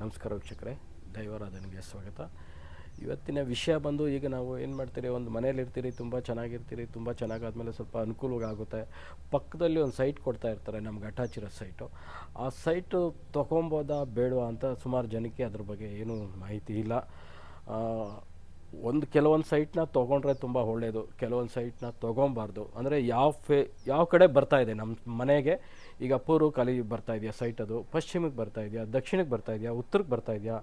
ನಮಸ್ಕಾರ ವೀಕ್ಷಕರೇ, ದೈವಾರಾಧನೆಗೆ ಸ್ವಾಗತ. ಇವತ್ತಿನ ವಿಷಯ ಬಂದು ಈಗ ನಾವು ಏನು ಮಾಡ್ತೀರಿ, ಒಂದು ಮನೇಲಿರ್ತೀರಿ ತುಂಬ ಚೆನ್ನಾಗಿರ್ತೀರಿ, ತುಂಬ ಚೆನ್ನಾಗಾದ್ಮೇಲೆ ಸ್ವಲ್ಪ ಅನುಕೂಲವಾಗುತ್ತೆ ಪಕ್ಕದಲ್ಲಿ ಒಂದು ಸೈಟ್ ಕೊಡ್ತಾ ಇರ್ತಾರೆ ನಮ್ಗೆ ಅಟ್ಯಾಚ್ ಇರೋ ಸೈಟು ಆ ಸೈಟು ತೊಗೊಬೋದಾ, ಬೇಡವಾ ಅಂತ ಸುಮಾರು ಜನಕ್ಕೆ ಅದ್ರ ಬಗ್ಗೆ ಏನೂ ಮಾಹಿತಿ ಇಲ್ಲ. ಒಂದು ಕೆಲವೊಂದು ಸೈಟ್ನ ತೊಗೊಂಡ್ರೆ ತುಂಬ ಒಳ್ಳೆಯದು ಕೆಲವೊಂದು ಸೈಟ್ನ ತೊಗೊಬಾರ್ದು. ಅಂದರೆ ಯಾವ ಫೇ, ಯಾವ ಕಡೆ ಬರ್ತಾ ಇದೆ? ನಮ್ಮ ಮನೆಗೆ ಈಗ ಪೂರ್ವ ಕಲಿ ಬರ್ತಾ ಇದೆಯಾ ಸೈಟ್ ಅದು? ಪಶ್ಚಿಮಕ್ಕೆ ಬರ್ತಾ ಇದೆಯಾ? ದಕ್ಷಿಣಕ್ಕೆ ಬರ್ತಾ ಇದೆಯಾ? ಉತ್ತರಕ್ಕೆ ಬರ್ತಾ ಇದೆಯಾ?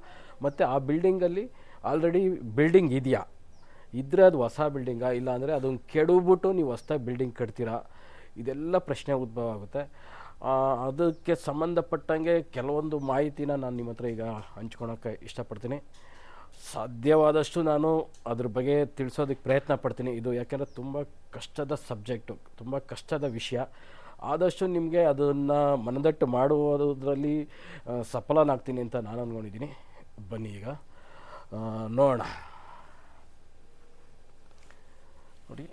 ಮತ್ತು ಆ ಬಿಲ್ಡಿಂಗಲ್ಲಿ ಆಲ್ರೆಡಿ ಬಿಲ್ಡಿಂಗ್ ಇದೆಯಾ? ಇದ್ದರೆ ಅದು ಹೊಸ ಬಿಲ್ಡಿಂಗಾ ಇಲ್ಲ ಅಂದರೆ ಅದನ್ನು ಕೆಡವ್ಬಿಟ್ಟು ನೀವು ಹೊಸ್ದಾಗಿ ಬಿಲ್ಡಿಂಗ್ ಕಟ್ತೀರಾ? ಇದೆಲ್ಲ ಪ್ರಶ್ನೆ ಉದ್ಭವ ಆಗುತ್ತೆ. ಅದಕ್ಕೆ ಸಂಬಂಧಪಟ್ಟಂಗೆ ಕೆಲವೊಂದು ಮಾಹಿತಿನ ನಾನು ನಿಮ್ಮ ಹತ್ರ ಈಗ ಹಂಚ್ಕೊಳಕ್ಕೆ ಇಷ್ಟಪಡ್ತೀನಿ. ಸಾಧ್ಯವಾದಷ್ಟು ನಾನು ಅದ್ರ ಬಗ್ಗೆ ತಿಳಿಸೋದಕ್ಕೆ ಪ್ರಯತ್ನ ಪಡ್ತೀನಿ. ಇದು ಯಾಕೆಂದರೆ ತುಂಬ ಕಷ್ಟದ ಸಬ್ಜೆಕ್ಟು, ತುಂಬ ಕಷ್ಟದ ವಿಷಯ. ಆದಷ್ಟು ನಿಮಗೆ ಅದನ್ನು ಮನದಟ್ಟು ಮಾಡುವುದರಲ್ಲಿ ಸಫಲನಾಗ್ತೀನಿ ಅಂತ ನಾನು ಅಂದ್ಕೊಂಡಿದ್ದೀನಿ ಬನ್ನಿ ಈಗ. ನೋಡೋಣ. ನೋಡಿ,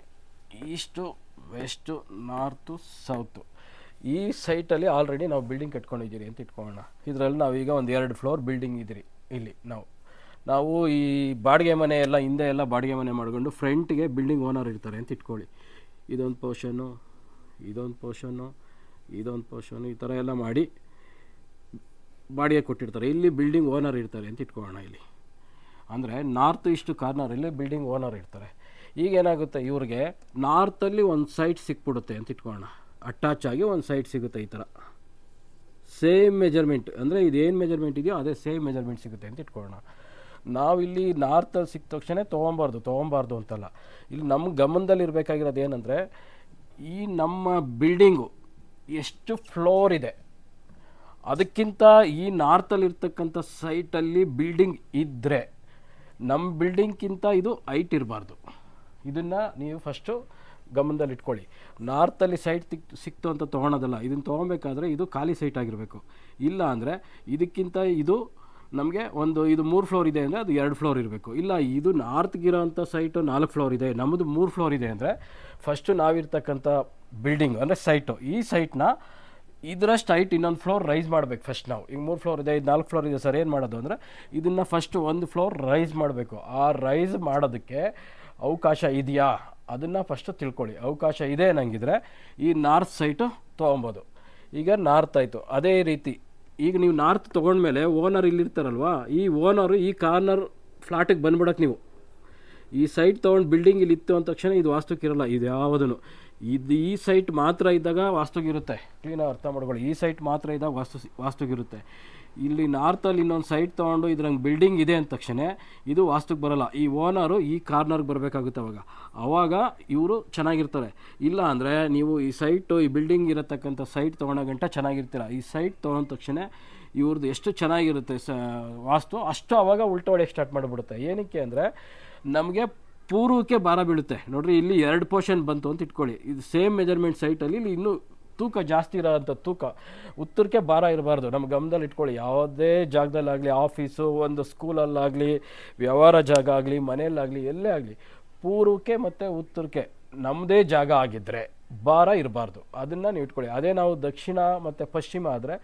ಈಸ್ಟು, ವೆಸ್ಟು, ನಾರ್ತು, ಸೌತು. ಈ ಸೈಟಲ್ಲಿ ಆಲ್ರೆಡಿ ನಾವು ಬಿಲ್ಡಿಂಗ್ ಕಟ್ಕೊಂಡಿದ್ದೀರಿ ಅಂತ ಇಟ್ಕೊಳ್ಳೋಣ. ಇದರಲ್ಲಿ ನಾವೀಗ ಒಂದು ಎರಡು ಫ್ಲೋರ್ ಬಿಲ್ಡಿಂಗ್ ಇದ್ದೀರಿ. ಇಲ್ಲಿ, ನಾವು. ನಾವು ಈ ಬಾಡಿಗೆ ಮನೆ ಎಲ್ಲ ಹಿಂದೆ ಎಲ್ಲ ಬಾಡಿಗೆ ಮನೆ ಮಾಡ್ಕೊಂಡು ಫ್ರಂಟ್ಗೆ ಬಿಲ್ಡಿಂಗ್ ಓನರ್ ಇರ್ತಾರೆ ಅಂತ ಇಟ್ಕೊಳ್ಳಿ. ಇದೊಂದು ಪೋರ್ಷನ್ನು ಇದೊಂದು ಪೋರ್ಷನ್ನು ಇದೊಂದು ಪೋರ್ಷನ್ನು ಈ ಥರ ಎಲ್ಲ ಮಾಡಿ ಬಾಡಿಗೆ ಕೊಟ್ಟಿರ್ತಾರೆ. ಇಲ್ಲಿ ಬಿಲ್ಡಿಂಗ್ ಓನರ್ ಇರ್ತಾರೆ ಅಂತ ಇಟ್ಕೊಳ್ಳೋಣ ಇಲ್ಲಿ. ಅಂದರೆ ನಾರ್ತ್ ಈಸ್ಟ್ ಕಾರ್ನರಲ್ಲಿ ಬಿಲ್ಡಿಂಗ್ ಓನರ್ ಇರ್ತಾರೆ. ಈಗ ಏನಾಗುತ್ತೆ, ಇವ್ರಿಗೆ ನಾರ್ತಲ್ಲಿ ಒಂದು ಸೈಟ್ ಸಿಕ್ಬಿಡುತ್ತೆ ಅಂತ ಇಟ್ಕೊಳ್ಳೋಣ. ಅಟ್ಯಾಚ್ ಆಗಿ ಒಂದು ಸೈಟ್ ಸಿಗುತ್ತೆ ಈ ಥರ ಸೇಮ್ ಮೆಜರ್ಮೆಂಟ್ ಅಂದರೆ ಇದೇನು ಮೆಜರ್ಮೆಂಟ್ ಇದೆಯೋ ಅದೇ ಸೇಮ್ ಮೆಜರ್ಮೆಂಟ್ ಸಿಗುತ್ತೆ ಅಂತ ಇಟ್ಕೊಳ್ಳೋಣ. ನಾವಿಲ್ಲಿ ನಾರ್ತಲ್ಲಿ ಸಿಕ್ಕ ತಕ್ಷಣ ತೊಗೊಬಾರ್ದು ತೊಗೊಬಾರ್ದು ಅಂತಲ್ಲ. ಇಲ್ಲಿ ನಮ್ಮ ಗಮನದಲ್ಲಿ ಇರಬೇಕಾಗಿರೋದು ಏನಂದರೆ, ಈ ನಮ್ಮ ಬಿಲ್ಡಿಂಗು ಎಷ್ಟು ಫ್ಲೋರ್ ಇದೆ, ಅದಕ್ಕಿಂತ ಈ ನಾರ್ತಲ್ಲಿರ್ತಕ್ಕಂಥ ಸೈಟಲ್ಲಿ ಬಿಲ್ಡಿಂಗ್ ಇದ್ದರೆ ನಮ್ಮ ಬಿಲ್ಡಿಂಗ್ಗಿಂತ ಇದು ಹೈಟ್ ಇರಬಾರ್ದು. ಇದನ್ನು ನೀವು ಫಸ್ಟು ಗಮನದಲ್ಲಿ ಇಟ್ಕೊಳ್ಳಿ. ನಾರ್ತಲ್ಲಿ ಸೈಟ್ ತಿಕ್, ಸಿಕ್ತು ಅಂತ ತೊಗೊಳೋದಲ್ಲ, ಇದನ್ನು ತೊಗೊಬೇಕಾದ್ರೆ ಇದು ಖಾಲಿ ಸೈಟ್ ಆಗಿರಬೇಕು. ಇಲ್ಲ ಅಂದರೆ ಇದಕ್ಕಿಂತ ಇದು ನಮಗೆ ಒಂದು ಇದು ಮೂರು ಫ್ಲೋರ್ ಇದೆ ಅಂದರೆ ಅದು ಎರಡು ಫ್ಲೋರ್ ಇರಬೇಕು. ಇಲ್ಲ, ಇದು ನಾರ್ತ್ಗಿರೋಂಥ ಸೈಟು ನಾಲ್ಕು ಫ್ಲೋರ್ ಇದೆ. ನಮ್ಮದು ಮೂರು ಫ್ಲೋರ್ ಇದೆ ಅಂದರೆ ಫಸ್ಟು ನಾವಿರ್ತಕ್ಕಂಥ ಬಿಲ್ಡಿಂಗ್ ಅಂದರೆ ಸೈಟು ಈ ಸೈಟ್ನ ಇದರಷ್ಟು ಹೈಟ್ ಇನ್ನೊಂದು ಫ್ಲೋರ್ ರೈಸ್ ಮಾಡಬೇಕು ಫಸ್ಟ್ ನಾವು. ಈಗ ಮೂರು ಫ್ಲೋರ್ ಇದೆ, ಇದು ನಾಲ್ಕು ಫ್ಲೋರ್ ಇದೆ ಸರ್, ಏನು ಮಾಡೋದು ಅಂದರೆ ಇದನ್ನು ಫಸ್ಟ್ ಒಂದು ಫ್ಲೋರ್ ರೈಸ್ ಮಾಡಬೇಕು. ಆ ರೈಸ್ ಮಾಡೋದಕ್ಕೆ ಅವಕಾಶ ಇದೆಯಾ? ಅದನ್ನು ಫಸ್ಟು ತಿಳ್ಕೊಳ್ಳಿ. ಅವಕಾಶ ಇದೆ ನಂಗಿದ್ರೆ ಈ ನಾರ್ತ್ ಸೈಟು ತೊಗೊಬೋದು. ಈಗ ನಾರ್ತ್ ಆಯಿತು. ಅದೇ ರೀತಿ ಈಗ ನೀವು ನಾರ್ತ್ ತೊಗೊಂಡ್ಮೇಲೆ ಓನರ್ ಇಲ್ಲಿರ್ತಾರಲ್ವಾ, ಈ ಓನರು ಈ ಕಾರ್ನರ್ ಫ್ಲಾಟಿಗೆ ಬಂದ್ಬಿಡಕ್ಕೆ ನೀವು. ಈ ಸೈಟ್ ತೊಗೊಂಡು ಬಿಲ್ಡಿಂಗ್ ಇಲ್ಲಿ ಇತ್ತು ಅಂದ ತಕ್ಷಣ ಇದು ವಾಸ್ತುಕ್ಕಿರಲ್ಲ ಇದು ಯಾವುದೂ ಇದು ಈ ಸೈಟ್ ಮಾತ್ರ ಇದ್ದಾಗ ವಾಸ್ತುಗಿರುತ್ತೆ ಕ್ಲೀನಾಗಿ ಅರ್ಥ ಮಾಡ್ಕೊಳ್ಳಿ, ಈ ಸೈಟ್ ಮಾತ್ರ ಇದ್ದಾಗ ವಾಸ್ತು ವಾಸ್ತುಗಿರುತ್ತೆ ಇಲ್ಲಿ ನಾರ್ತಲ್ಲಿ ಇನ್ನೊಂದು ಸೈಟ್ ತೊಗೊಂಡು ಇದ್ರಂಗೆ ಬಿಲ್ಡಿಂಗ್ ಇದೆ ಅಂದ ತಕ್ಷಣ ಇದು ವಾಸ್ತುಕ್ಕೆ ಬರೋಲ್ಲ. ಈ ಓನರು ಈ ಕಾರ್ನರ್ಗೆ ಬರಬೇಕಾಗುತ್ತೆ ಅವಾಗ. ಅವಾಗ ಇವರು ಚೆನ್ನಾಗಿರ್ತಾರೆ. ಇಲ್ಲ ಅಂದರೆ ನೀವು ಈ ಸೈಟು ಈ ಬಿಲ್ಡಿಂಗ್ ಇರತಕ್ಕಂಥ ಸೈಟ್ ತೊಗೊಳೋ ಗಂಟ ಚೆನ್ನಾಗಿರ್ತೀರ? ಈ ಸೈಟ್ ತೊಗೊಂಡ ತಕ್ಷಣ ಇವ್ರದ್ದು ಎಷ್ಟು ಚೆನ್ನಾಗಿರುತ್ತೆ ಸ, ವಾಸ್ತು ಅಷ್ಟು ಅವಾಗ ಉಲ್ಟ ಹೊಡೆಯಕ್ಕೆ ಸ್ಟಾರ್ಟ್ ಮಾಡಿಬಿಡುತ್ತೆ. ಏನಕ್ಕೆ ಅಂದರೆ ನಮಗೆ ಪೂರ್ವಕ್ಕೆ ಭಾರ ಬೀಳುತ್ತೆ. ನೋಡಿರಿ, ಇಲ್ಲಿ ಎರಡು ಪೋರ್ಷನ್ ಬಂತು ಅಂತ ಇಟ್ಕೊಳ್ಳಿ. ಇದು ಸೇಮ್ ಮೆಜರ್ಮೆಂಟ್ ಸೈಟಲ್ಲಿ ಇಲ್ಲಿ ಇನ್ನೂ ತೂಕ ಜಾಸ್ತಿ ಇರೋಂಥ ತೂಕ, ಉತ್ತರಕ್ಕೆ ಭಾರ ಇರಬಾರ್ದು. ನಮ್ಮ ಗಮನದಲ್ಲಿ ಇಟ್ಕೊಳ್ಳಿ, ಯಾವುದೇ ಜಾಗದಲ್ಲಾಗಲಿ, ಆಫೀಸು, ಒಂದು ಸ್ಕೂಲಲ್ಲಾಗಲಿ, ವ್ಯವಹಾರ ಜಾಗ ಆಗಲಿ, ಮನೆಯಲ್ಲಾಗಲಿ, ಎಲ್ಲೇ ಆಗಲಿ, ಪೂರ್ವಕ್ಕೆ ಮತ್ತು ಉತ್ತರಕ್ಕೆ ನಮ್ಮದೇ ಜಾಗ ಆಗಿದ್ದರೆ ಭಾರ ಇರಬಾರ್ದು. ಅದನ್ನು ನೀವು ಇಟ್ಕೊಳ್ಳಿ. ಅದೇ ನಾವು ದಕ್ಷಿಣ ಮತ್ತು ಪಶ್ಚಿಮ ಆದರೆ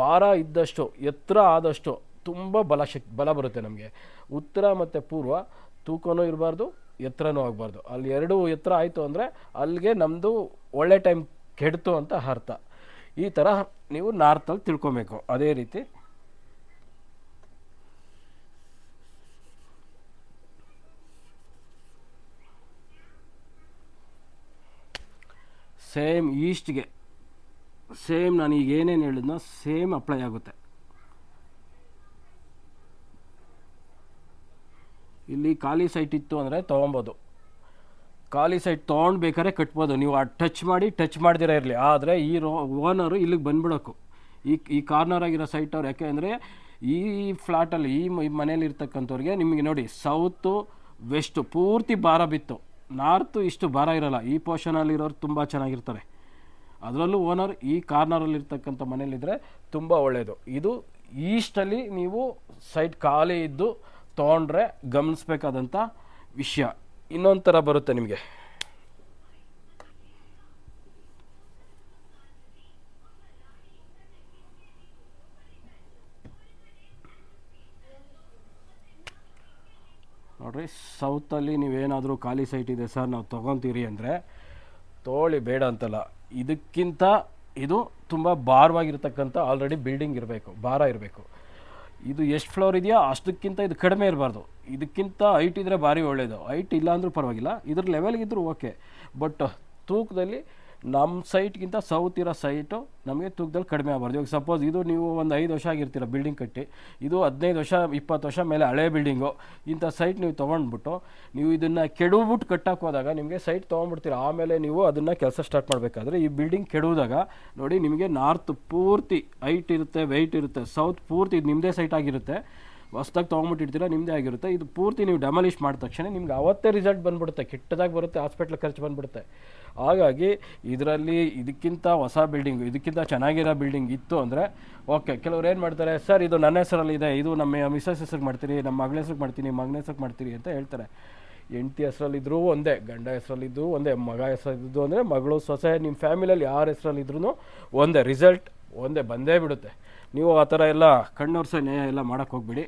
ಭಾರ ಇದ್ದಷ್ಟು, ಎತ್ತರ ಆದಷ್ಟು ತುಂಬ ಬಲ ಶಕ್, ಬಲ ಬರುತ್ತೆ ನಮಗೆ. ಉತ್ತರ ಮತ್ತು ಪೂರ್ವ ತೂಕನೂ ಇರಬಾರ್ದು, ಎತ್ತರನೂ ಆಗಬಾರ್ದು. ಅಲ್ಲಿ ಎರಡು ಎತ್ತರ ಆಯಿತು ಅಂದರೆ ಅಲ್ಲಿಗೆ ನಮ್ಮದು ಒಳ್ಳೆ ಟೈಮ್ ಕೆಡ್ತು ಅಂತ ಅರ್ಥ. ಈ ಥರ ನೀವು ನಾರ್ತಲ್ಲಿ ತಿಳ್ಕೊಬೇಕು. ಅದೇ ರೀತಿ. ಸೇಮ್ ಈಸ್ಟ್ಗೆ. ಸೇಮ್ ನಾನು ಈಗ ಏನೇನು ಹೇಳಿದ್ನೋ ಸೇಮ್ ಅಪ್ಲೈ ಆಗುತ್ತೆ. ಇಲ್ಲಿ ಖಾಲಿ ಸೈಟ್ ಇತ್ತು ಅಂದರೆ ತೊಗೊಬೋದು. ಖಾಲಿ ಸೈಟ್ ತೊಗೊಂಡು ಬೇಕಾದ್ರೆ ಕಟ್ಬೋದು. ನೀವು ಆ ಟಚ್ ಮಾಡಿ, ಟಚ್ ಮಾಡ್ದಿರ ಇರಲಿ. ಆದರೆ ಈ ರೋ, ಓನರು ಇಲ್ಲಿಗೆ ಬಂದ್ಬಿಡೋಕು. ಈ ಈ ಕಾರ್ನರ್ ಆಗಿರೋ ಸೈಟ್ ಅವ್ರು ಯಾಕೆ ಅಂದರೆ ಈ ಫ್ಲಾಟಲ್ಲಿ, ಈ ಮನೇಲಿ ಇರ್ತಕ್ಕಂಥವ್ರಿಗೆ ನಿಮಗೆ ನೋಡಿ, ಸೌತು, ವೆಸ್ಟು ಪೂರ್ತಿ ಭಾರ ಬಿತ್ತು. ನಾರ್ತು ಇಷ್ಟು ಭಾರ ಇರೋಲ್ಲ. ಈ ಪೋರ್ಷನಲ್ಲಿರೋರು ತುಂಬ ಚೆನ್ನಾಗಿರ್ತಾರೆ. ಅದರಲ್ಲೂ ಓನರ್ ಈ ಕಾರ್ನರಲ್ಲಿರ್ತಕ್ಕಂಥ ಮನೇಲಿದ್ದರೆ ತುಂಬ ಒಳ್ಳೆಯದು ಇದು ಈಸ್ಟಲ್ಲಿ ನೀವು ಸೈಟ್ ಖಾಲಿ ಇದ್ದು ತೊಗೊಂಡ್ರೆ ಗಮನಿಸ್ಬೇಕಾದಂಥ ವಿಷಯ. ಇನ್ನೊಂದು ಥರ ಬರುತ್ತೆ ನಿಮಗೆ. ನೋಡ್ರಿ ಸೌತಲ್ಲಿ ನೀವೇನಾದರೂ ಖಾಲಿ ಸೈಟ್ ಇದೆ ಸರ್ ನಾವು ತೊಗೊತೀರಿ ಅಂದರೆ ತೋಳಿ ಬೇಡ ಅಂತಲ್ಲ. ಇದಕ್ಕಿಂತ ಇದು ತುಂಬ ಭಾರವಾಗಿರ್ತಕ್ಕಂಥ ಆಲ್ರೆಡಿ ಬಿಲ್ಡಿಂಗ್ ಇರಬೇಕು, ಭಾರ ಇರಬೇಕು. ಇದು ಎಷ್ಟು ಫ್ಲೋರ್ ಇದೆಯೋ ಅಷ್ಟಕ್ಕಿಂತ ಇದು ಕಡಿಮೆ ಇರಬಾರ್ದು. ಇದಕ್ಕಿಂತ ಹೈಟ್ ಇದ್ದರೆ ಭಾರಿ ಒಳ್ಳೆಯದು ಹೈಟ್ ಇಲ್ಲ ಅಂದರೂ ಪರವಾಗಿಲ್ಲ. ಇದ್ರ ಲೆವೆಲ್ಗಿದ್ರೂ ಓಕೆ ಬಟ್ ತೂಕದಲ್ಲಿ ನಮ್ಮ ಸೈಟ್ಗಿಂತ ಸೌತ್ ಇರೋ ಸೈಟು ನಮಗೆ ತೂಕದಲ್ಲಿ ಕಡಿಮೆ ಆಗಬಾರ್ದು. ಇವಾಗ ಸಪೋಸ್ ಇದು ನೀವು ಒಂದು ಐದು ವರ್ಷ ಆಗಿರ್ತೀರ ಬಿಲ್ಡಿಂಗ್ ಕಟ್ಟಿ, ಇದು ಹದಿನೈದು ವರ್ಷ, ಇಪ್ಪತ್ತು ವರ್ಷ ಮೇಲೆ ಹಳೆ ಬಿಲ್ಡಿಂಗು, ಇಂಥ ಸೈಟ್ ನೀವು ತೊಗೊಂಡ್ಬಿಟ್ಟು ನೀವು ಇದನ್ನು ಕೆಡವ್ಬಿಟ್ಟು ಕಟ್ಟಕ್ಕೆ ಹೋದಾಗ ನಿಮಗೆ ಸೈಟ್ ತೊಗೊಂಡ್ಬಿಡ್ತೀರ. ಆಮೇಲೆ ನೀವು ಅದನ್ನು ಕೆಲಸ ಸ್ಟಾರ್ಟ್ ಮಾಡಬೇಕಾದ್ರೆ ಈ ಬಿಲ್ಡಿಂಗ್ ಕೆಡುವುದಾಗ ನೋಡಿ ನಿಮಗೆ ನಾರ್ತ್ ಪೂರ್ತಿ ಹೈಟ್ ಇರುತ್ತೆ, ವೆಯ್ಟ್ ಇರುತ್ತೆ, ಸೌತ್ ಪೂರ್ತಿ ಇದು ನಿಮ್ಮದೇ ಸೈಟ್ ಆಗಿರುತ್ತೆ. ಹೊಸ್ದಾಗಿ ತೊಗೊಂಬಿಟ್ಟಿರ್ತೀರ ನಿಮ್ಮದೇ ಆಗಿರುತ್ತೆ. ಇದು ಪೂರ್ತಿ ನೀವು ಡೆಮಾಲಿಷ್ ಮಾಡಿದ ತಕ್ಷಣ ನಿಮ್ಗೆ ಅವತ್ತೇ ರಿಸಲ್ಟ್ ಬಂದ್ಬಿಡುತ್ತೆ. ಕೆಟ್ಟದಾಗಿ ಬರುತ್ತೆ ಹಾಸ್ಪಿಟ್ಲ್ ಖರ್ಚು ಬಂದ್ಬಿಡುತ್ತೆ. ಹಾಗಾಗಿ ಇದರಲ್ಲಿ ಇದಕ್ಕಿಂತ ಹೊಸ ಬಿಲ್ಡಿಂಗು ಇದಕ್ಕಿಂತ ಚೆನ್ನಾಗಿರೋ ಬಿಲ್ಡಿಂಗ್ ಇತ್ತು ಅಂದರೆ ಓಕೆ ಕೆಲವ್ರು ಏನು ಮಾಡ್ತಾರೆ, ಸರ್, ಇದು ನನ್ನ ಹೆಸರಲ್ಲಿ ಇದೆ, ಇದು ನಮ್ಮ ಮಿಸಸ್ ಹೆಸ್ರಿಗೆ ಮಾಡ್ತೀರಿ, ನಮ್ಮ ಮಗಳ ಹೆಸ್ರಿಗೆ ಮಾಡ್ತೀನಿ, ಮಗನ ಹೆಸ್ರಿಗೆ ಮಾಡ್ತೀರಿ ಅಂತ ಹೇಳ್ತಾರೆ. ಹೆಂಡತಿ ಹೆಸರಲ್ಲಿದ್ದರೂ ಒಂದೇ, ಗಂಡ ಹೆಸರಲ್ಲಿದ್ದು ಒಂದೇ, ಮಗ ಹೆಸರಲ್ಲಿದ್ದು ಅಂದರೆ ಮಗಳು ಸೊಸೆ ನಿಮ್ಮ ಫ್ಯಾಮಿಲಿಯಲ್ಲಿ ಯಾರ ಹೆಸ್ರಲ್ಲಿದ್ರೂ ಒಂದೇ ರಿಸಲ್ಟ್ ಒಂದೇ ಬಂದೇ ಬಿಡುತ್ತೆ. ನೀವು ಆ ಥರ ಎಲ್ಲ ಕಣ್ಣೋರ್ಸೋ ನ್ಯಾಯ ಎಲ್ಲ ಮಾಡೋಕ್ಕೆ ಹೋಗ್ಬಿಡಿ.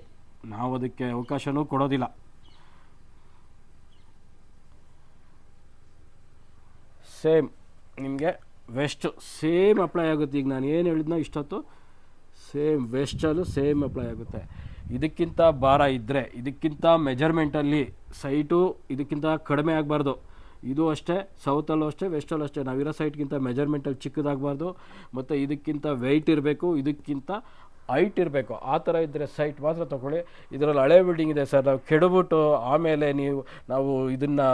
ನಾವು ಅದಕ್ಕೆ ಅವಕಾಶನೂ ಕೊಡೋದಿಲ್ಲ. ಸೇಮ್, ನಿಮಗೆ ವೆಸ್ಟ್, ಸೇಮ್ ಅಪ್ಲೈ ಆಗುತ್ತೆ. ಈಗ ನಾನು ಏನು ಹೇಳಿದ್ನೋ ಇಷ್ಟೊತ್ತು, ಸೇಮ್ ವೆಸ್ಟಲ್ಲೂ ಸೇಮ್ ಅಪ್ಲೈ ಆಗುತ್ತೆ. ಇದಕ್ಕಿಂತ ಭಾರ ಇದ್ದರೆ ಇದಕ್ಕಿಂತ ಮೆಜರ್ಮೆಂಟಲ್ಲಿ ಸೈಟು ಇದಕ್ಕಿಂತ ಕಡಿಮೆ ಆಗಬಾರ್ದು. ಇದು ಅಷ್ಟೇ ಸೌತಲ್ಲೂ ಅಷ್ಟೇ ವೆಸ್ಟಲ್ಲೂ ಅಷ್ಟೇ. ನಾವಿರೋ ಸೈಟ್ಗಿಂತ ಮೆಜರ್ಮೆಂಟಲ್ಲಿ ಚಿಕ್ಕದಾಗಬಾರ್ದು. ಮತ್ತು ಇದಕ್ಕಿಂತ ವೆಯ್ಟ್ ಇರಬೇಕು, ಇದಕ್ಕಿಂತ ಹೈಟ್ ಇರಬೇಕು. ಆ ಥರ ಇದ್ದರೆ ಸೈಟ್ ಮಾತ್ರ ತೊಗೊಳ್ಳಿ. ಇದರಲ್ಲಿ ಹಳೆ ಬಿಲ್ಡಿಂಗ್ ಇದೆ ಸರ್. ನಾವು ಕೆಡಬಿಟ್ಟು ಆಮೇಲೆ ನೀವು, ನಾವು ಇದನ್ನು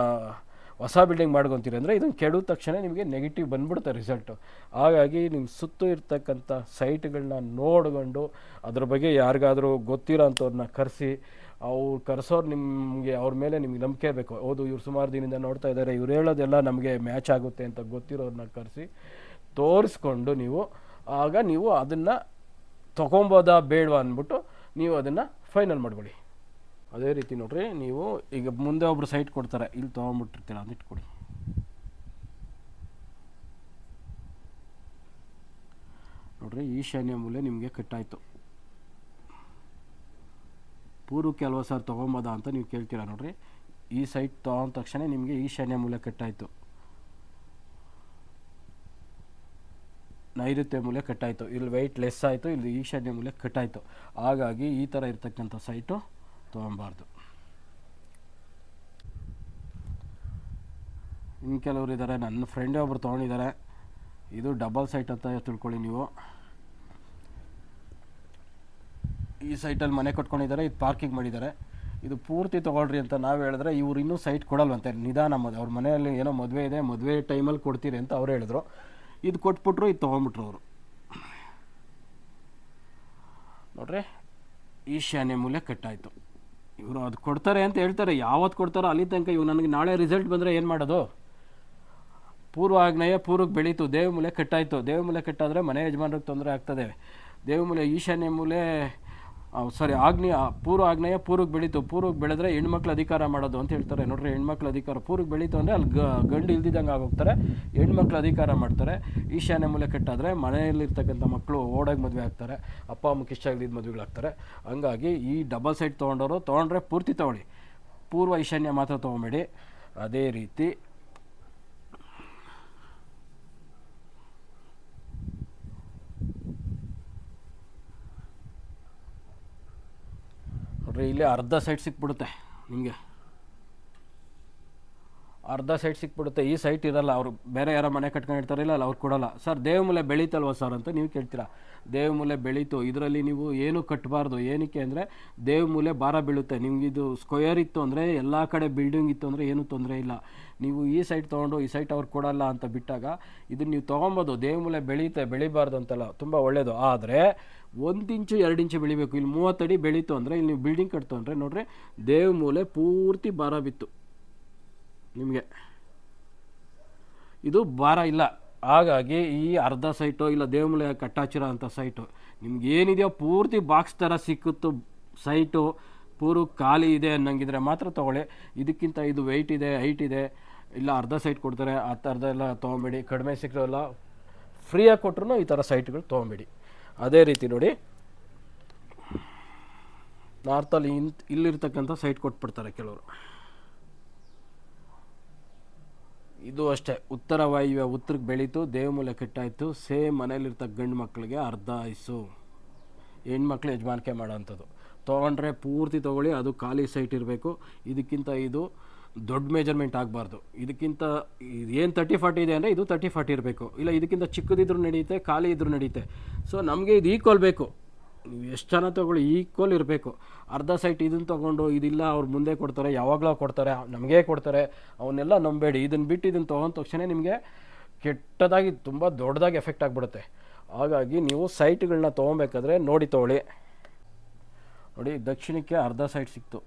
ಹೊಸ ಬಿಲ್ಡಿಂಗ್ ಮಾಡ್ಕೊತೀರಿ ಅಂದರೆ ಇದನ್ನು ಕೆಡಿದ ತಕ್ಷಣ ನಿಮಗೆ ನೆಗೆಟಿವ್ ಬಂದ್ಬಿಡುತ್ತೆ ರಿಸಲ್ಟು ಹಾಗಾಗಿ ನಿಮ್ಮ ಸುತ್ತು ಇರ್ತಕ್ಕಂಥ ಸೈಟ್ಗಳನ್ನ ನೋಡ್ಕೊಂಡು, ಅದ್ರ ಬಗ್ಗೆ ಯಾರಿಗಾದರೂ ಗೊತ್ತಿರೋ ಅಂಥವ್ರನ್ನ ಕರೆಸಿ. ಅವ್ರು ಕರೆಸೋರು ನಿಮಗೆ, ಅವ್ರ ಮೇಲೆ ನಿಮ್ಗೆ ನಂಬಿಕೆ ಇರಬೇಕು ಹೌದು, ಇವ್ರು ಸುಮಾರು ದಿನದಿಂದ ನೋಡ್ತಾ ಇದ್ದಾರೆ. ಇವ್ರು ಹೇಳೋದೆಲ್ಲ ನಮಗೆ ಮ್ಯಾಚ್ ಆಗುತ್ತೆ ಅಂತ ಗೊತ್ತಿರೋರನ್ನ ಕರೆಸಿ ತೋರಿಸ್ಕೊಂಡು ನೀವು. ಆಗ ನೀವು ಅದನ್ನು ತೊಗೊಬೋದಾ ಬೇಡವಾ ಅಂದ್ಬಿಟ್ಟು ನೀವು ಅದನ್ನು ಫೈನಲ್ ಮಾಡ್ಕೊಳ್ಳಿ. ಅದೇ ರೀತಿ ನೋಡಿರಿ, ನೀವು ಈಗ ಮುಂದೆ ಒಬ್ರು ಸೈಟ್ ಕೊಡ್ತಾರೆ, ಇಲ್ಲಿ ತೊಗೊಂಬಿಟ್ಟಿರ್ತೀರ ಅಂತ ಇಟ್ಕೊಡಿ ನೋಡ್ರಿ ಈಶಾನ್ಯ ಮೂಲೆ ನಿಮಗೆ ಕಟ್ಟಾಯಿತು. ಪೂರ್ವಕ್ಕೆ ಅಲ್ವಾ ಸರ್ ತೊಗೊಂಬೋದಾ ಅಂತ ನೀವು ಕೇಳ್ತೀರಾ ನೋಡಿರಿ, ಈ ಸೈಟ್ ತೊಗೊಂಡ ತಕ್ಷಣ ನಿಮಗೆ ಈಶಾನ್ಯ ಮೂಲೆ ಕಟ್ಟಾಯಿತು. ನೈಋತ್ಯ ಮೂಲೆ ಕಟ್ಟಾಯಿತು, ಇಲ್ಲಿ ವೆಯ್ಟ್ ಲೆಸ್ ಆಯಿತು, ಇಲ್ಲಿ ಈಶಾನ್ಯ ಮೂಲೆ ಕಟ್ಟಾಯಿತು. ಹಾಗಾಗಿ ಈ ಥರ ಇರತಕ್ಕಂಥ ಸೈಟು ತೊಗೊಬಾರ್ದು. ಇನ್ನು ಕೆಲವರು ಇದ್ದಾರೆ ನನ್ನ ಫ್ರೆಂಡೇ ಒಬ್ರು ತೊಗೊಂಡಿದ್ದಾರೆ ಇದು ಡಬಲ್ ಸೈಟ್ ಅಂತ ತಿಳ್ಕೊಳ್ಳಿ ನೀವು. ಈ ಸೈಟಲ್ಲಿ ಮನೆ ಕಟ್ಕೊಂಡಿದ್ದಾರೆ ಇದು ಪಾರ್ಕಿಂಗ್ ಮಾಡಿದ್ದಾರೆ ಇದು ಪೂರ್ತಿ ತೊಗೊಳ್ರಿ ಅಂತ ನಾವು ಹೇಳಿದ್ರೆ ಇವ್ರು ಇನ್ನೂ ಸೈಟ್ ಕೊಡಲ್ವಂತೆ. ನಿಧಾನ ಮದ್ ಅವ್ರ ಮನೆಯಲ್ಲಿ ಏನೋ ಮದುವೆ ಇದೆ, ಮದುವೆ ಟೈಮಲ್ಲಿ ಕೊಡ್ತೀರಿ ಅಂತ ಅವ್ರು ಹೇಳಿದ್ರು. ಇದು ಕೊಟ್ಬಿಟ್ರು, ಇದು ತೊಗೊಂಬಿಟ್ರು ಅವರು. ನೋಡ್ರಿ, ಈಶಾನ್ಯ ಮೂಲೆ ಕಟ್ಟಾಯಿತು. ಇವರು ಅದು ಕೊಡ್ತಾರೆ ಅಂತ ಹೇಳ್ತಾರೆ, ಯಾವತ್ತು ಕೊಡ್ತಾರೋ ಅಲ್ಲಿ ತನಕ ಇವ್ ನನಗೆ ನಾಳೆ ರಿಸಲ್ಟ್ ಬಂದರೆ ಏನು ಮಾಡೋದು? ಪೂರ್ವ ಆಗ್ನೇಯ, ಪೂರ್ವಕ್ಕೆ ಬೆಳೀತು, ದೇವಮೂಲೆ ಕಟ್ಟಾಯಿತು. ದೇವಮೂಲೆ ಕಟ್ಟಾದರೆ ಮನೆ ಯಜಮಾನ್ರಿಗೆ ತೊಂದರೆ ಆಗ್ತದೆ. ದೇವಮೂಲೆ ಈಶಾನ್ಯ ಮೂಲೆ ಸಾರಿ ಆಗ್ನೇಯ, ಪೂರ್ವ ಆಗ್ನೇಯ, ಪೂರ್ವಕ್ಕೆ ಬೆಳೀತು. ಪೂರ್ವಕ್ಕೆ ಬೆಳೆದ್ರೆ ಹೆಣ್ಮಕ್ಳು ಅಧಿಕಾರ ಮಾಡೋದು ಅಂತ ಹೇಳ್ತಾರೆ. ನೋಡ್ರಿ, ಹೆಣ್ಮಕ್ಳು ಅಧಿಕಾರ, ಪೂರ್ವಕ್ಕೆ ಬೆಳೀತು ಅಂದರೆ ಅಲ್ಲಿ ಗಂಡು ಇಲ್ದಿದ್ದಂಗೆ ಆಗೋಗ್ತಾರೆ. ಹೆಣ್ಮಕ್ಳು ಅಧಿಕಾರ ಮಾಡ್ತಾರೆ. ಈಶಾನ್ಯ ಮೂಲೆ ಕೆಟ್ಟಾದರೆ ಮನೆಯಲ್ಲಿರ್ತಕ್ಕಂಥ ಮಕ್ಕಳು ಓಡಾಗಿ ಮದುವೆ ಆಗ್ತಾರೆ. ಅಪ್ಪ, ಅಮ್ಮ ಕಿಶ್ ಆಗದಿದ್ದ ಮದುವೆಗಳಾಗ್ತಾರೆ ಹಂಗಾಗಿ ಈ ಡಬಲ್ ಸೈಟ್ ತೊಗೊಂಡವರು ತೊಗೊಂಡ್ರೆ ಪೂರ್ತಿ ತೊಗೊಳ್ಳಿ. ಪೂರ್ವ ಈಶಾನ್ಯ ಮಾತ್ರ ತೊಗೊಬೇಡಿ. ಅದೇ ರೀತಿ ನೋಡ್ರಿ ಇಲ್ಲಿ ಅರ್ಧ ಸೈಟ್ ಸಿಕ್ಬಿಡುತ್ತೆ ನಿಮಗೆ. ಅರ್ಧ ಸೈಟ್ ಸಿಕ್ಬಿಡುತ್ತೆ, ಈ ಸೈಟ್ ಇರಲ್ಲ, ಅವರು ಬೇರೆ ಯಾರೋ ಮನೆ ಕಟ್ಕೊಂಡಿರ್ತಾರಿಲ್ಲ ಅಲ್ಲ ಅವ್ರು ಕೊಡಲ್ಲ. ಸರ್ ದೇವಮೂಲೆ ಬೆಳೀತಲ್ವ ಸರ್ ಅಂತ ನೀವು ಕೇಳ್ತೀರಾ? ದೇವಮೂಲೆ ಬೆಳೀತು, ಇದರಲ್ಲಿ ನೀವು ಏನು ಕಟ್ಟಬಾರ್ದು ಏನಕ್ಕೆ ಅಂದರೆ ದೇವಮೂಲೆ ಭಾರ ಬೀಳುತ್ತೆ. ನಿಮ್ಗೆ ಇದು ಸ್ಕ್ವಯರ್ ಇತ್ತು ಅಂದರೆ, ಎಲ್ಲ ಕಡೆ ಬಿಲ್ಡಿಂಗ್ ಇತ್ತು ಅಂದರೆ ಏನೂ ತೊಂದರೆ ಇಲ್ಲ. ನೀವು ಈ ಸೈಟ್ ತೊಗೊಂಡು, ಈ ಸೈಟ್ ಅವ್ರು ಕೊಡಲ್ಲ ಅಂತ ಬಿಟ್ಟಾಗ ಇದನ್ನು ನೀವು ತೊಗೊಬೋದು. ದೇವಮೂಲೆ ಬೆಳೀತೆ, ಬೆಳಿಬಾರ್ದು ಅಂತಲ್ಲ, ತುಂಬ ಒಳ್ಳೆಯದು ಆದರೆ, ಒಂದು ಇಂಚು, ಎರಡು ಇಂಚು ಬೆಳಿಬೇಕು. ಇಲ್ಲಿ ಮೂವತ್ತಡಿ ಬೆಳೀತು ಅಂದರೆ, ಇಲ್ಲಿ ನೀವು ಬಿಲ್ಡಿಂಗ್ ಕಟ್ತು ಅಂದರೆ, ನೋಡ್ರಿ ದೇವಮೂಲೆ ಪೂರ್ತಿ ಭಾರ ಬಿತ್ತು. ನಿಮಗೆ. ಇದು ಭಾರ ಇಲ್ಲ. ಹಾಗಾಗಿ ಈ ಅರ್ಧ ಸೈಟು ಇಲ್ಲ ದೇವಮೂಲೆ ಕಟ್ಟಾಚಿರೋ ಅಂಥ ಸೈಟು. ನಿಮ್ಗೆ ಏನಿದೆಯೋ ಪೂರ್ತಿ ಬಾಕ್ಸ್ ಥರ ಸಿಕ್ಕಿತ್ತು ಸೈಟು. ಪೂರು ಖಾಲಿ ಇದೆ ಅನ್ನಂಗಿದ್ರೆ ಮಾತ್ರ ತೊಗೊಳ್ಳಿ. ಇದಕ್ಕಿಂತ ಇದು ವೆಯ್ಟ್ ಇದೆ ಹೈಟ್ ಇದೆ. ಇಲ್ಲ ಅರ್ಧ ಸೈಟ್ ಕೊಡ್ತಾರೆ ಆ ಅರ್ಧ ಎಲ್ಲ ತೊಗೊಂಬೇಡಿ. ಕಡಿಮೆ ಸಿಕ್ಕಿರೋಲ್ಲ ಫ್ರೀಯಾಗಿ ಕೊಟ್ರು ಈ ಥರ ಸೈಟ್ಗಳು ತೊಗೊಂಬೇಡಿ. ಅದೇ ರೀತಿ ನೋಡಿ. ನಾರ್ತಲ್ಲಿ ಇಂತ್ ಇಲ್ಲಿರ್ತಕ್ಕಂಥ ಸೈಟ್ ಕೊಟ್ಬಿಡ್ತಾರೆ ಕೆಲವರು. ಇದು ಅಷ್ಟೇ. ಉತ್ತರ ವಾಯುವ್ಯ ಉತ್ತರಕ್ಕೆ ಬೆಳೀತು ದೇವಮೂಲೆ ಕೆಟ್ಟಾಯಿತು, ಸೇಮ್ ಮನೇಲಿರ್ತಕ್ಕ ಗಂಡು ಮಕ್ಕಳಿಗೆ ಅರ್ಧ ಆಯ್ಸು. ಹೆಣ್ಮಕ್ಳು ಯಜಮಾನಿಕೆ ಮಾಡೋವಂಥದ್ದು ತೊಗೊಂಡ್ರೆ ಪೂರ್ತಿ ತೊಗೊಳ್ಳಿ, ಅದು ಖಾಲಿ ಸೈಟ್ ಇರಬೇಕು. ಇದಕ್ಕಿಂತ ಇದು ದೊಡ್ಡ ಮೆಜರ್ಮೆಂಟ್ ಆಗಬಾರ್ದು. ಇದಕ್ಕಿಂತ ಏನು ತರ್ಟಿ ಫಾರ್ಟಿ ಇದೆ ಅಂದರೆ ಇದು ತರ್ಟಿ ಫಾರ್ಟಿ ಇರಬೇಕು. ಇಲ್ಲ, ಇದಕ್ಕಿಂತ ಚಿಕ್ಕದಿದ್ರೂ ನಡೆಯುತ್ತೆ ಖಾಲಿ ಇದ್ರೂ ನಡೆಯುತ್ತೆ ಸೊ ನಮಗೆ ಇದು ಈಕ್ವಲ್ ಬೇಕು. ನೀವು ಎಷ್ಟು ಜನ ತೊಗೊಳ್ಳಿ ಈಕ್ವಲ್ ಇರಬೇಕು. ಅರ್ಧ ಸೈಟ್ ಇದನ್ನು ತೊಗೊಂಡು ಇದಿಲ್ಲ, ಅವ್ರು ಮುಂದೆ ಕೊಡ್ತಾರೆ, ಯಾವಾಗಲೂ ಕೊಡ್ತಾರೆ, ನಮಗೇ ಕೊಡ್ತಾರೆ, ಅವನ್ನೆಲ್ಲ ನಂಬೇಡಿ. ಇದನ್ನು ಬಿಟ್ಟು ಇದನ್ನು ತೊಗೊಂಡ ತಕ್ಷಣ ನಿಮಗೆ ಕೆಟ್ಟದಾಗಿ, ತುಂಬ ದೊಡ್ಡದಾಗಿ ಎಫೆಕ್ಟ್ ಆಗಿಬಿಡುತ್ತೆ. ಹಾಗಾಗಿ ನೀವು ಸೈಟ್ಗಳನ್ನ ತೊಗೊಬೇಕಾದ್ರೆ ನೋಡಿ ತೊಗೊಳ್ಳಿ. ನೋಡಿ, ದಕ್ಷಿಣಕ್ಕೆ ಅರ್ಧ ಸೈಟ್ ಸಿಕ್ತು.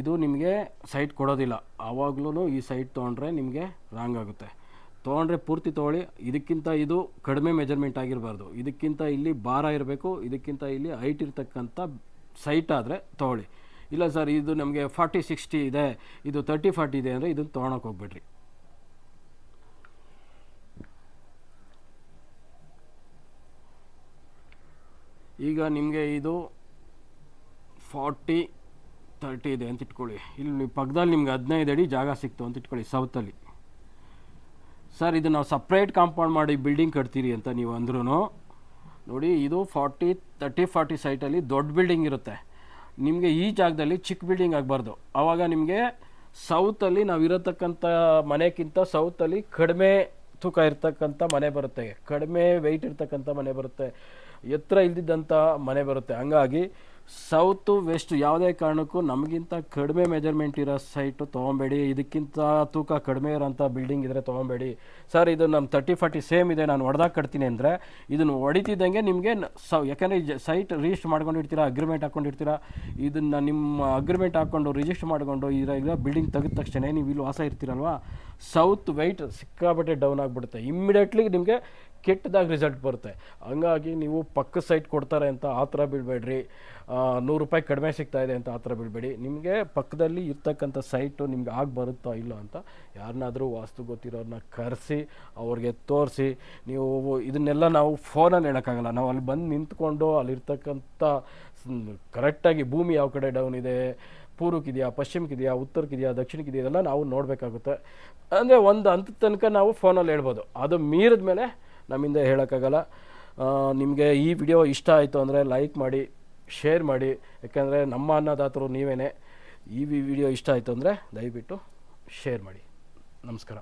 ಇದು ನಿಮಗೆ ಸೈಟ್ ಕೊಡೋದಿಲ್ಲ. ಆವಾಗಲೂ ಈ ಸೈಟ್ ತೊಗೊಂಡ್ರೆ ನಿಮಗೆ ರಾಂಗ್ ಆಗುತ್ತೆ. ತೊಗೊಂಡ್ರೆ ಪೂರ್ತಿ ತೊಗೊಳ್ಳಿ. ಇದಕ್ಕಿಂತ ಇದು ಕಡಿಮೆ ಮೆಜರ್ಮೆಂಟ್ ಆಗಿರಬಾರ್ದು. ಇದಕ್ಕಿಂತ ಇಲ್ಲಿ ಭಾರ ಇರಬೇಕು. ಇದಕ್ಕಿಂತ ಇಲ್ಲಿ ಹೈಟ್ ಇರ್ತಕ್ಕಂಥ ಸೈಟ್ ಆದರೆ ತೊಗೊಳ್ಳಿ. ಇಲ್ಲ ಸರ್ ಇದು ನಮಗೆ ಫಾರ್ಟಿ ಸಿಕ್ಸ್ಟಿ ಇದೆ. ಇದು ತರ್ಟಿ ಫಾರ್ಟಿ ಇದೆ ಅಂದರೆ ಇದನ್ನು ತೊಗೊಳಕ್ಕೆ ಹೋಗ್ಬಿಡ್ರಿ. ಈಗ ನಿಮಗೆ ಇದು ಫಾರ್ಟಿ ತರ್ಟಿ ಇದೆ ಅಂತ ಇಟ್ಕೊಳ್ಳಿ. ಇಲ್ಲಿ ಪಕ್ಕದಲ್ಲಿ ನಿಮ್ಗೆ ಹದಿನೈದು ಅಡಿ ಜಾಗ ಸಿಕ್ತು ಅಂತ ಇಟ್ಕೊಳ್ಳಿ ಸೌತಲ್ಲಿ ಸರ್ ಇದು ನಾವು ಸಪ್ರೇಟ್ ಕಾಂಪೌಂಡ್ ಮಾಡಿ ಬಿಲ್ಡಿಂಗ್ ಕಟ್ತೀರಿ ಅಂತ ನೀವು ಅಂದ್ರೂ ನೋಡಿ ಇದು ಫಾರ್ಟಿ ತರ್ಟಿ ಫಾರ್ಟಿ ಸೈಟಲ್ಲಿ ದೊಡ್ಡ ಬಿಲ್ಡಿಂಗ್ ಇರುತ್ತೆ. ನಿಮಗೆ ಈ ಜಾಗದಲ್ಲಿ ಚಿಕ್ಕ ಬಿಲ್ಡಿಂಗ್ ಆಗಬಾರ್ದು. ಆವಾಗ ನಿಮಗೆ ಸೌತಲ್ಲಿ ನಾವು ಇರತಕ್ಕಂಥ ಮನೆಗಿಂತ ಸೌತಲ್ಲಿ ಕಡಿಮೆ ತೂಕ ಇರ್ತಕ್ಕಂಥ ಮನೆ ಬರುತ್ತೆ. ಕಡಿಮೆ ವೆಯ್ಟ್ ಇರ್ತಕ್ಕಂಥ ಮನೆ ಬರುತ್ತೆ. ಎತ್ತರ ಇಲ್ದಿದ್ದಂಥ ಮನೆ ಬರುತ್ತೆ. ಹಂಗಾಗಿ ಸೌತು ವೆಸ್ಟ್ ಯಾವುದೇ ಕಾರಣಕ್ಕೂ ನಮಗಿಂತ ಕಡಿಮೆ ಮೆಜರ್ಮೆಂಟ್ ಇರೋ ಸೈಟು ತೊಗೊಬೇಡಿ. ಇದಕ್ಕಿಂತ ತೂಕ ಕಡಿಮೆ ಇರೋಂಥ ಬಿಲ್ಡಿಂಗ್ ಇದ್ದರೆ ತೊಗೊಬೇಡಿ. ಸರ್, ಇದು ನಮ್ಮ ತರ್ಟಿ ಫಾರ್ಟಿ ಸೇಮ್ ಇದೆ. ನಾನು ಹೊಡೆದಾಗ ಕಟ್ತೀನಿ ಅಂದರೆ ಇದನ್ನು ಹೊಡಿತಿದ್ದಂಗೆ ನಿಮಗೆ ಸೌ ಯಾಕೆಂದರೆ ಸೈಟ್ ರಿಜಿಸ್ಟರ್ ಮಾಡ್ಕೊಂಡಿರ್ತೀರಾ ಅಗ್ರಿಮೆಂಟ್ ಹಾಕ್ಕೊಂಡಿರ್ತೀರಾ ಇದನ್ನು ನಿಮ್ಮ ಅಗ್ರಿಮೆಂಟ್ ಹಾಕ್ಕೊಂಡು ರಿಜಿಸ್ಟರ್ ಮಾಡಿಕೊಂಡು ಇದರ ಬಿಲ್ಡಿಂಗ್ ತೆಗೆದ ತಕ್ಷಣ ನೀವು ಇಲ್ಲಿ ವಾಸ ಇರ್ತೀರಲ್ವಾ? ಸೌತ್ ವೆಯ್ಟ್ ಸಿಕ್ಕಾಬಟ್ಟೆ ಡೌನ್ ಆಗಿಬಿಡುತ್ತೆ. ಇಮ್ಮಿಡಿಯೇಟ್ಲಿ ನಿಮಗೆ ಕೆಟ್ಟದಾಗಿ ರಿಸಲ್ಟ್ ಬರುತ್ತೆ. ಹಂಗಾಗಿ ನೀವು ಪಕ್ಕ ಸೈಟ್ ಕೊಡ್ತಾರೆ ಅಂತ ಆ ಥರ ಬಿಡಬೇಡ್ರಿ. ನೂರು ರೂಪಾಯಿ ಕಡಿಮೆ ಸಿಗ್ತಾ ಇದೆ ಅಂತ ಆ ಥರ ಬಿಡಬೇಡಿ. ನಿಮಗೆ ಪಕ್ಕದಲ್ಲಿ ಇರ್ತಕ್ಕಂಥ ಸೈಟು ನಿಮ್ಗೆ ಆಗಿ ಬರುತ್ತೋ ಇಲ್ಲೋ ಅಂತ ಯಾರನ್ನಾದರೂ ವಾಸ್ತು ಗೊತ್ತಿರೋರನ್ನ ಕರೆಸಿ, ಅವ್ರಿಗೆ ತೋರಿಸಿ. ನೀವು ಇದನ್ನೆಲ್ಲ ನಾವು ಫೋನಲ್ಲಿ ಹೇಳೋಕ್ಕಾಗಲ್ಲ. ನಾವು ಅಲ್ಲಿ ಬಂದು ನಿಂತ್ಕೊಂಡು ಅಲ್ಲಿರ್ತಕ್ಕಂಥ ಕರೆಕ್ಟಾಗಿ ಭೂಮಿ ಯಾವ ಕಡೆ ಡೌನ್ ಇದೆ, ಪೂರ್ವಕ್ಕಿದೆಯಾ, ಪಶ್ಚಿಮಕ್ಕಿದೆಯಾ, ಉತ್ತರಕ್ಕಿದೆಯಾ, ದಕ್ಷಿಣಕ್ಕಿದೆಯಾ, ಇದೆಲ್ಲ ನಾವು ನೋಡಬೇಕಾಗುತ್ತೆ. ಅಂದರೆ ಒಂದು ಹಂತದ ತನಕ ನಾವು ಫೋನಲ್ಲಿ ಹೇಳ್ಬೋದು. ಅದು ಮೀರಿದ ಮೇಲೆ ನಮ್ಮಿಂದ ಹೇಳೋಕ್ಕಾಗಲ್ಲ. ನಿಮಗೆ ಈ ವಿಡಿಯೋ ಇಷ್ಟ ಆಯಿತು ಅಂದರೆ ಲೈಕ್ ಮಾಡಿ, ಶೇರ್ ಮಾಡಿ. ಯಾಕೆಂದರೆ ನಮ್ಮ ಅನ್ನದಾತರು ನೀವೇ ಈ ವಿಡಿಯೋ ಇಷ್ಟ ಆಯಿತು ಅಂದರೆ ದಯವಿಟ್ಟು ಶೇರ್ ಮಾಡಿ. ನಮಸ್ಕಾರ.